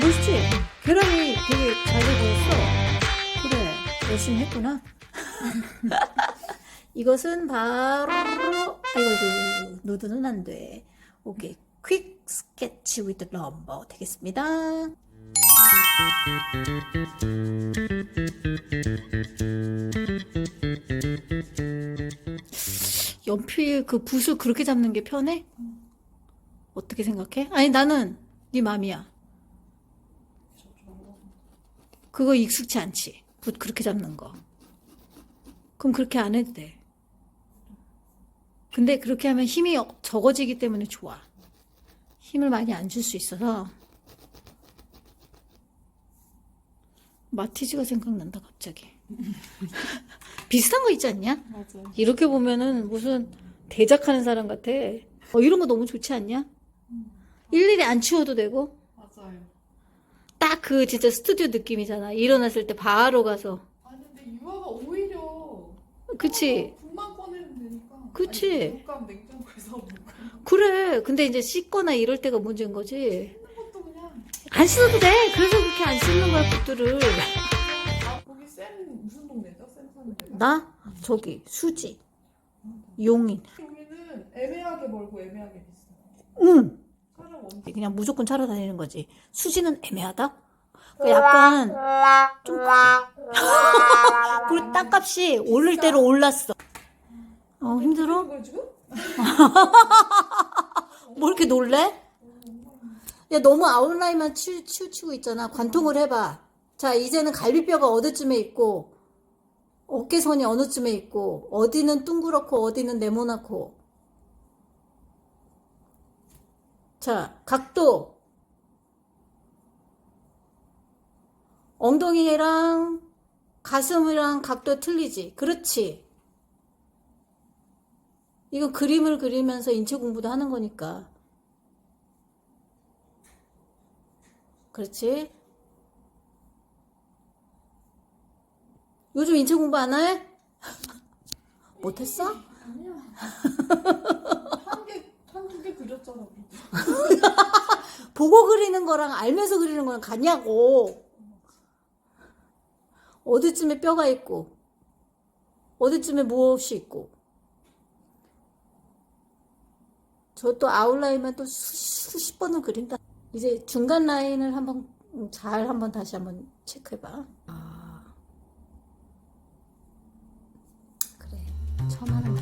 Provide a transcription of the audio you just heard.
멋있지? 계란이 되게 잘 보였어. 그래, 열심히 했구나. 이것은 바로, 아이고, 누드는 안 돼. 오케이. 퀵 스케치 위드 럼버 되겠습니다. 연필 그 붓을 그렇게 잡는 게 편해? 어떻게 생각해? 아니 나는 네 맘이야. 그거 익숙치 않지. 붓 그렇게 잡는 거. 그럼 그렇게 안 해도 돼. 근데 그렇게 하면 힘이 적어지기 때문에 좋아. 힘을 많이 안 줄 수 있어서. 마티즈가 생각난다, 갑자기. 비슷한 거 있지 않냐? 맞아. 이렇게 보면은 무슨 대작하는 사람 같아. 어, 이런 거 너무 좋지 않냐? 일일이 안 치워도 되고. 맞아요. 딱 그 진짜 스튜디오 느낌이잖아. 일어났을 때 바로 가서. 아니 근데 유아가 오히려 그치? 국만 꺼내면 되니까. 그치? 아니, 냉장고에서 그래. 근데 이제 씻거나 이럴 때가 문제인 거지. 것도 그냥. 안 씻어도 돼. 그래서 그렇게 안 씻는 거야, 붓들을. 아 거기 쌤 무슨 동네죠? 쌤 사는 데가? 나? 저기, 수지. 용인. 여기는 애매하게 멀고 애매하게 비싸. 응. 그냥 무조건 차로 다니는 거지. 수지는 애매하다? 그 약간 좀. 그리고 땅값이 오를 대로 올랐어. 어, 힘들어? 뭐 이렇게 놀래? 야, 너무 아웃라인만 치, 치우 치고 있잖아. 관통을 해봐. 자, 이제는 갈비뼈가 어디쯤에 있고, 어깨선이 어느쯤에 있고, 어디는 둥그렇고, 어디는 네모나고. 자, 각도. 엉덩이랑 가슴이랑 각도 틀리지. 그렇지. 이거 그림을 그리면서 인체 공부도 하는 거니까. 그렇지? 요즘 인체 공부 안 해? 못했어? 그렸잖아. 보고 그리는 거랑 알면서 그리는 거랑 같냐고. 어디쯤에 뼈가 있고, 어디쯤에 무엇이 있고. 저 또 아웃라인만 또 수, 수십 번을 그린다. 이제 중간 라인을 한번 음, 잘 한번 다시 한번 체크해봐. 아. 그래. 처음 하는